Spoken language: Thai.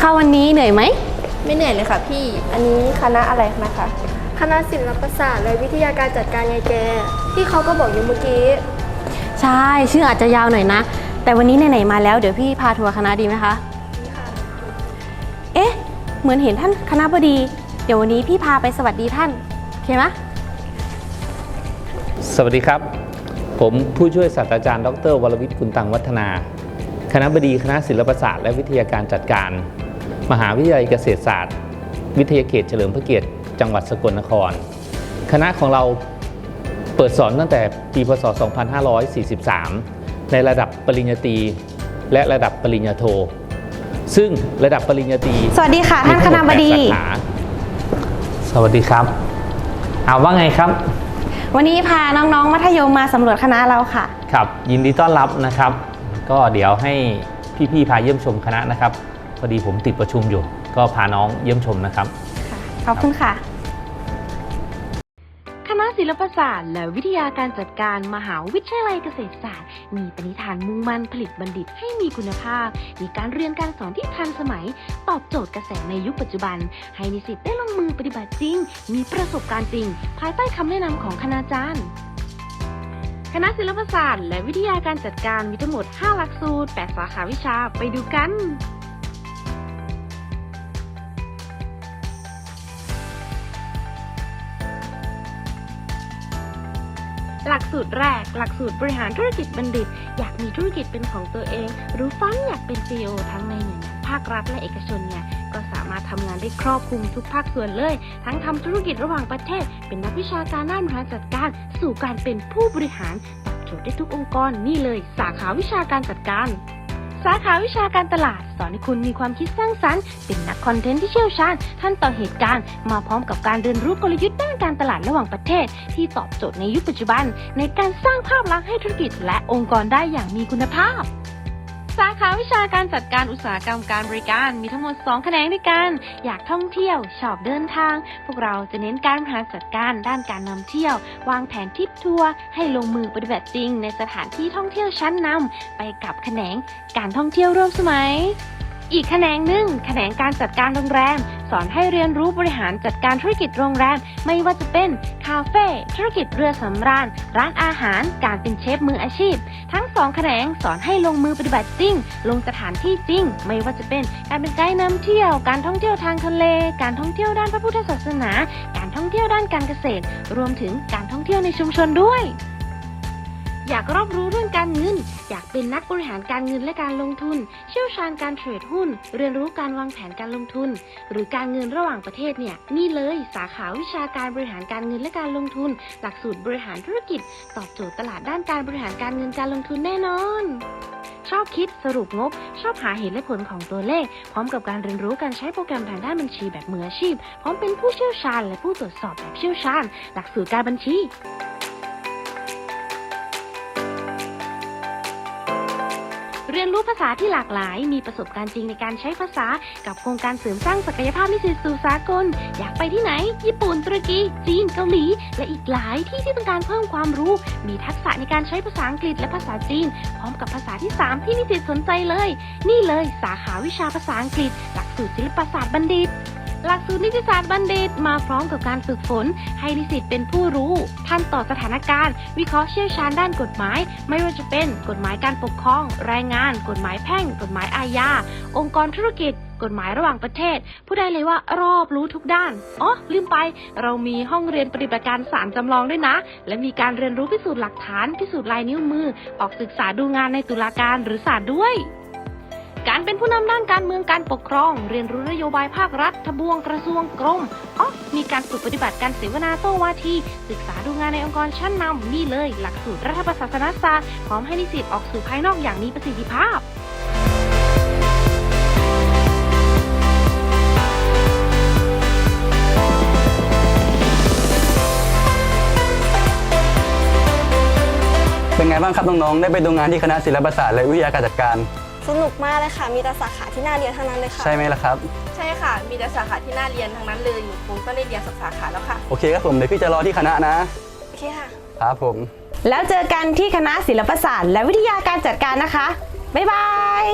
คะวันนี้เหนื่อยไหม ไม่เหนื่อยเลยค่ะพี่ อันนี้คณะอะไรนะคะ คณะศิลปศาสตร์และวิทยาการจัดการไงแก ที่เขาก็บอกอยู่เมื่อกี้ ใช่ ชื่ออาจจะยาวหน่อยนะ แต่วันนี้ไหนๆมาแล้วเดี๋ยวพี่พาทัวร์คณะดีไหมคะ เอ๊ะ เหมือนเห็นท่านคณะบดี เดี๋ยววันนี้พี่พาไปสวัสดีท่านโอเคไหมสวัสดีครับ ผมผู้ช่วยศาสตราจารย์ ดรวรวิทย์กุลตังวัฒนา คณะบดีคณะศิลปศาสตร์และวิทยาการจัดการ มหาวิทยาลัยเกษตรศาสตร์ วิทยาเขตเฉลิมพระเกียรติจังหวัดสกลนคร คณะของเราเปิดสอนตั้งแต่ปีพศ 2543 ในระดับปริญญาตรีและระดับปริญญาโท ซึ่งระดับปริญญาตรีสวัสดีค่ะ ท่านคณะบดีมีทั้งหมแปสาขาสวัสดีครับเอาว่าไงครับ วันนี้พาน้องๆ มัธยมมาสำรวจคณะเราค่ะ ครับ ยินดีต้อนรับนะครับ ก็เดี๋ยวให้พี่ๆ พาเยี่ยมชมคณะนะครับ พอดีผมติดประชุมอยู่ ก็พาน้องเยี่ยมชมนะครับขอบคุณค่ะ คณะศิลปศาสตร์ และวิทยาการจัดการมหาวิทยาลัยเกษตรศาสตร์ มีปณิธานมุ่งมั่นผลิตบัณฑิตให้มีคุณภาพ มีการเรียนการสอนที่ทันสมัย ตอบโจทย์กระแสในยุคปัจจุบัน ให้นิสิตได้ลงมือปฏิบัติจริง มีประสบการณ์จริง ภายใต้คำแนะนำของคณาจารย์คณะศิลปศาสตร์ และวิทยาการจัดการมีทั้งหมด 5 หลักสูตร 8 สาขาวิชา ไปดูกัน หลักสูตรแรก หลักสูตรบริหารธุรกิจบัณฑิต อยากมีธุรกิจเป็นของตัวเอง หรือฟันอยากเป็น CEO ทั้งในหน่วยงานภาครัฐและเอกชนเนี่ยก็สามารถทำงานได้ครอบคลุมทุกภาคส่วนเลย ทั้งทำธุรกิจระหว่างประเทศ เป็นนักวิชาการด้านบริหารจัดการ สู่การเป็นผู้บริหารตอบโจทย์ได้ทุกองค์กรนี่เลย สาขาวิชาการจัดการ สาขาวิชาการตลาด สอนให้คุณมีความคิดสร้างสรรค์ เป็นนักคอนเทนต์ที่เชี่ยวชาญท่านต่อเหตุการณ์ มาพร้อมกับการเรียนรู้กลยุทธ์ด้านการตลาดระหว่างประเทศ ที่ตอบโจทย์ในยุคปัจจุบัน ในการสร้างภาพลักษณ์ให้ธุรกิจและองค์กรได้อย่างมีคุณภาพ สาขาวิชาการจัดการอุตสาหกรรมการบริการมีทั้งหมด 2 แขนงด้วยกัน อยากท่องเที่ยวชอบเดินทาง พวกเราจะเน้นการบริหารจัดการด้านการนำเที่ยว วางแผนทริปทัวร์ให้ลงมือปฏิบัติจริง ในสถานที่ท่องเที่ยวชั้นนำไปกับแขนงการท่องเที่ยวร่วมสมัย อีกแขนงหนึ่งแขนงการจัดการโรงแรม สอนให้เรียนรู้บริหารจัดการธุรกิจโรงแรม ไม่ว่าจะเป็นคาเฟ่ธุรกิจเรือสำราญ ร้านอาหาร การเป็นเชฟมืออาชีพ ทั้งสองแขนงสอนให้ลงมือปฏิบัติจริง ลงสถานที่จริง ไม่ว่าจะเป็นการเป็นไกด์นำเที่ยว การท่องเที่ยวทางทะเล การท่องเที่ยวด้านพระพุทธศาสนา การท่องเที่ยวด้านการเกษตร รวมถึงการท่องเที่ยวในชุมชนด้วย อยากรอบรู้เรื่องการเงิน อยากเป็นนักบริหารการเงินและการลงทุน เชี่ยวชาญการเทรดหุ้น เรียนรู้การวางแผนการลงทุน หรือการเงินระหว่างประเทศเนี่ยนี่เลยสาขาวิชาการบริหารการเงินและการลงทุน หลักสูตรบริหารธุรกิจ ตอบโจทย์ตลาดด้านการบริหารการเงินการลงทุนแน่นอน ชอบคิดสรุปงบ ชอบหาเหตุและผลของตัวเลข พร้อมกับการเรียนรู้การใช้โปรแกรมทางด้านบัญชีแบบมืออาชีพ พร้อมเป็นผู้เชี่ยวชาญ และผู้ตรวจสอบแบบเชี่ยวชาญ หลักสูตรการบัญชี รียนรู้ภาษาที่หลากหลาย มีประสบการณ์จริงในการใช้ภาษา กับโครงการเสริมสร้างศักยภาพนิสิตสู่สากล อยากไปที่ไหน ญี่ปุ่น ตุรกี จีน เกาหลี และอีกหลายที่ที่ต้องการเพิ่มความรู้ มีทักษะในการใช้ภาษาอังกฤษและภาษาจีน พร้อมกับภาษาที่ 3 ที่นิสิตสนใจเลย นี่เลยสาขาวิชาภาษาอังกฤษ หลักสูตรศิลปศาสตร์บัณฑิต หลักสูตรนิติศาสตร์บัณฑิตมาพร้อมกับการฝึกฝน ให้นิสิตเป็นผู้รู้ทันต่อสถานการณ์ วิเคราะห์เชี่ยวชาญด้านกฎหมาย ไม่ว่าจะเป็นกฎหมายการปกครองแรงงาน กฎหมายแพ่ง กฎหมายอาญา องค์กรธุรกิจกฎหมายระหว่างประเทศ ผู้ได้เลยว่ารอบรู้ทุกด้าน อ๋อ ลืมไป เรามีห้องเรียนปฏิบัติการศาลจำลองด้วยนะ และมีการเรียนรู้พิสูจน์หลักฐาน พิสูจน์ลายนิ้วมือ ออกศึกษาดูงานในตุลาการหรือศาลด้วย การเป็นผู้นำด้านการเมืองการปกครอง เรียนรู้นโยบายภาครัฐทบวงกระทรวงกรมอ๋อมีการฝึกปฏิบัติการเสวนาโต้วาที ศึกษาดูงานในองค์กรชั้นนำนี่เลย หลักสูตรรัฐประศาสนศาสตร์พร้อมให้นิสิตออกสู่ภายนอกอย่างมีประสิทธิภาพเป็นไงบ้างครับน้องๆ ได้ไปดูงานที่คณะศิลปศาสตร์และวิทยาการจัดการ สนุกมากเลยค่ะ มีแต่สาขาที่น่าเรียนทั้งนั้นเลยค่ะ ใช่ไหมล่ะครับ ใช่ค่ะ มีแต่สาขาที่น่าเรียนทั้งนั้นเลยหนูคงต้องได้เรียนสักสาขาแล้วค่ะ โอเคครับผมเดี๋ยวพี่จะรอที่คณะนะโอเคค่ะ ครับผม แล้วเจอกันที่คณะศิลปศาสตร์ และวิทยาการจัดการนะคะ บ๊ายบาย